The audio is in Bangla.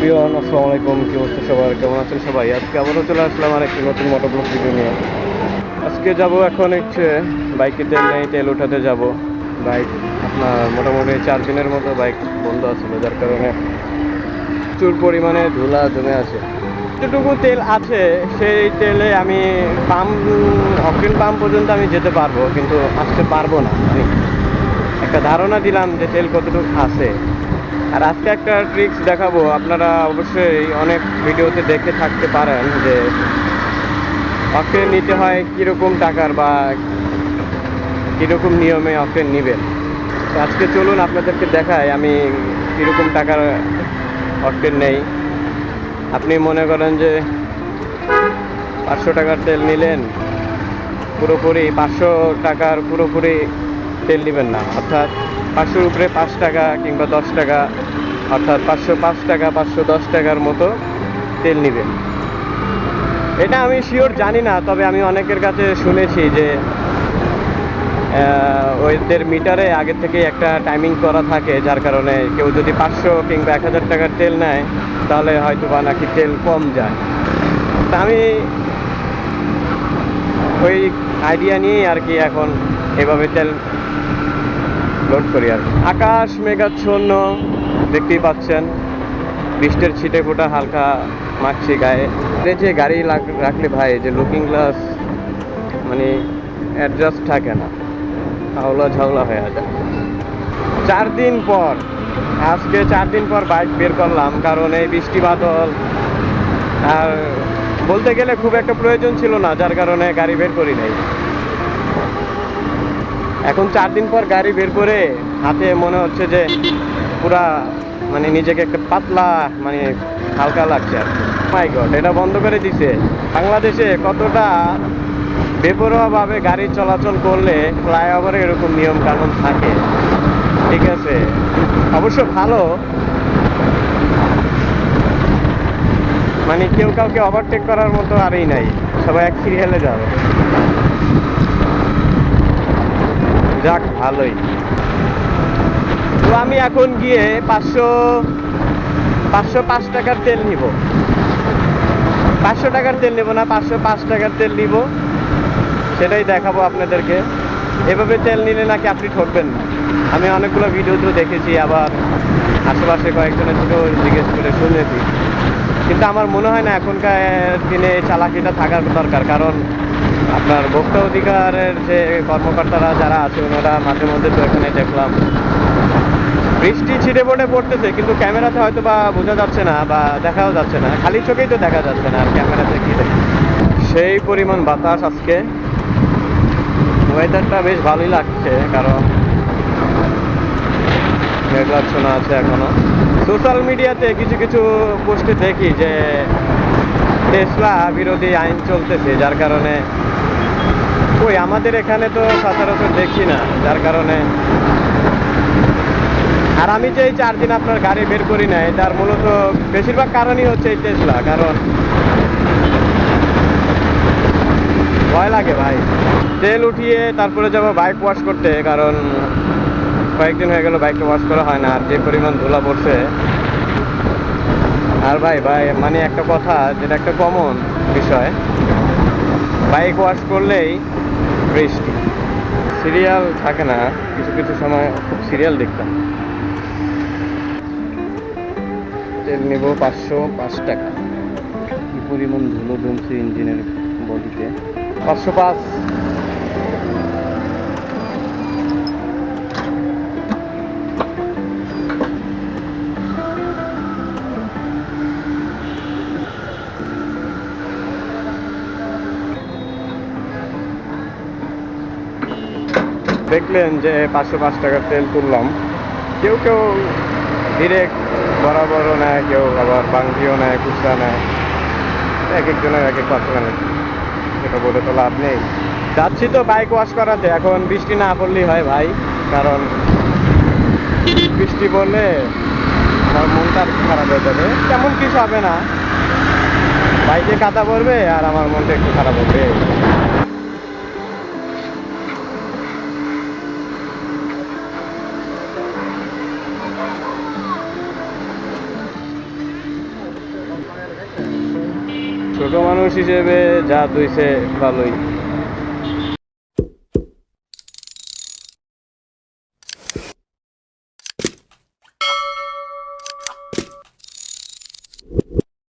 এভরিওয়ান, আসসালামু আলাইকুম, কি অবস্থা সবার? কেমন আছেন সবাই? আজকে আবারও চলে আসলাম আর নতুন মোটর ব্লগ ভিডিও নিয়ে। আজকে যাব এখন হচ্ছে বাইকে তেল নেই, তেল উঠাতে যাব। বাইক আপনার মোটামুটি চার দিনের মতো বাইক বন্ধ আছিল যার কারণে প্রচুর পরিমাণে ধুলা জমে আছে। যতটুকু তেল আছে, সেই তেলে আমি পাম্প অক্সিজেন পাম্প পর্যন্ত আমি যেতে পারব, কিন্তু আসতে পারব না। আমি একটা ধারণা দিলাম যে তেল কতটুকু আছে আর আজকে একটা ট্রিক্স দেখাবো। আপনারা অবশ্যই অনেক ভিডিওতে দেখে থাকতে পারেন যে অক্সিজেন নিতে হয় কীরকম টাকার বা কীরকম নিয়মে অক্সিজেন নেবেন আজকে চলুন আপনাদেরকে দেখাই আমি কীরকম টাকার অক্সিজেন নেই। আপনি মনে করেন যে পাঁচশো টাকার তেল নিলেন, পুরোপুরি পাঁচশো টাকার পুরোপুরি তেল নেবেন না। অর্থাৎ পাঁচশোর উপরে পাঁচ টাকা কিংবা দশ টাকা, অর্থাৎ পাঁচশো পাঁচ টাকা, পাঁচশো দশ টাকার মতো তেল নেবেন। এটা আমি শিওর জানি না, তবে আমি অনেকের কাছে শুনেছি যে ওদের মিটারে আগে থেকে একটা টাইমিং করা থাকে, যার কারণে কেউ যদি পাঁচশো কিংবা এক হাজার টাকার তেল নেয়, তাহলে হয়তো বা নাকি তেল কম যায়। তা আমি ওই আইডিয়া নিয়েই আর কি এখন এভাবে তেল লোড করি আর। আকাশ মেঘাচ্ছন্ন, দেখতেই পাচ্ছেন। বৃষ্টির ছিটে ফোটা হালকা মাখছি গায়ে। যে গাড়ি রাখলে ভাই, যে লুকিং গ্লাস মানে অ্যাডজাস্ট থাকে না। হাওলা ঝাওলা হয়ে যায়। চার দিন পর, আজকে চার দিন পর বাইক বের করলাম, কারণ এই বৃষ্টি বাদল। আর বলতে গেলে খুব একটা প্রয়োজন ছিল না, যার কারণে গাড়ি বের করি নাই। এখন চার দিন পর গাড়ি বের করে হাতে মনে হচ্ছে যে পুরা মানে নিজেকে একটা পাতলা মানে হালকা লাগছে আর মাই গড এটা বন্ধ করে দিছে। বাংলাদেশে কতটা বেপরোয়াভাবে গাড়ি চলাচল করলে ফ্লাইওভারে এরকম নিয়ম কানুন থাকে? ঠিক আছে। অবশ্য ভালো। মানে কেউ কাউকে ওভারটেক করার মতো আরই নাই। সবাই এক সিরিয়ালে যাবে। যাক, ভালোই। তো আমি এখন গিয়ে পাঁচশো পাঁচশো পাঁচ টাকার তেল নিব। পাঁচশো টাকার তেল নেব না, পাঁচশো পাঁচ টাকার তেল নিব। সেটাই দেখাবো আপনাদেরকে। এভাবে তেল নিলে নাকি আপনি ঠকবেন না। আমি অনেকগুলো ভিডিওতেও দেখেছি, আবার আশেপাশে কয়েকজনের থেকেও জিজ্ঞেস করে শুনেছি। কিন্তু আমার মনে হয় না, এখনকার দিনে চালাকিটা থাকার দরকার, কারণ আপনার ভোক্তা অধিকারের যে কর্মকর্তারা যারা আছে, ওনারা মাঝে মধ্যে তো এখানে দেখলাম। বৃষ্টি ছিটে পড়ে পড়তেছে, কিন্তু ক্যামেরাতে হয়তো বা বোঝা যাচ্ছে না বা দেখাও যাচ্ছে না। খালি চোখেই তো দেখা যাচ্ছে না আর ক্যামেরাতে কি সেই পরিমাণ বাতাস আজকে। ওয়েদারটা বেশ ভালোই লাগছে, কারণ মেঘাচ্ছন্ন আছে এখনও। সোশ্যাল মিডিয়াতে কিছু কিছু পোস্টে দেখি যে টেসলা বিরোধী আইন চলতেছে, যার কারণে ওই আমাদের এখানে তো সচরাচর দেখি না, যার কারণে। আর আমি যে এই চার দিন আপনার গাড়ি বের করি নাই, তার মূলত বেশিরভাগ কারণই হচ্ছে এই টেসলা কারণ ভয় লাগে ভাই। তেল উঠিয়ে তারপরে যাব বাইক ওয়াশ করতে, কারণ কয়েকদিন হয়ে গেল বাইকটা ওয়াশ করা হয় না, আর যে পরিমাণ ধুলা পড়ছে। আর ভাই ভাই মানে একটা কথা, যেটা একটা কমন বিষয়। বাইক ওয়াশ করলেই বৃষ্টি সিরিয়াল থাকে না, কিছু কিছু সময় খুব সিরিয়াল দেখতাম। তেল নেব পাঁচশো পাঁচ টাকা। কি পরিমাণ ধুলো জমছে ইঞ্জিনের বডিতে পাঁচশো পাঁচ। দেখলেন যে পাঁচশো পাঁচ টাকার তেল তুললাম কেউ কেউ ডিরেক্ট বরাবরও নেয়, কেউ আবার বাংলিও নেয়, খুচরা নেয়। এক একজনের এক এক কথা নেয় এটা বলে তো লাভ নেই। যাচ্ছি তো বাইক ওয়াশ করাতে। এখন বৃষ্টি না পড়লেই হয় ভাই, কারণ বৃষ্টি পড়লে আমার মনটা খারাপ হয়ে যাবে। তেমন কিছু হবে না। বাইকে কাদা পড়বে আর আমার মনটা একটু খারাপ হবে। ছোট মানুষ হিসেবে যা তুইছে ভালোই।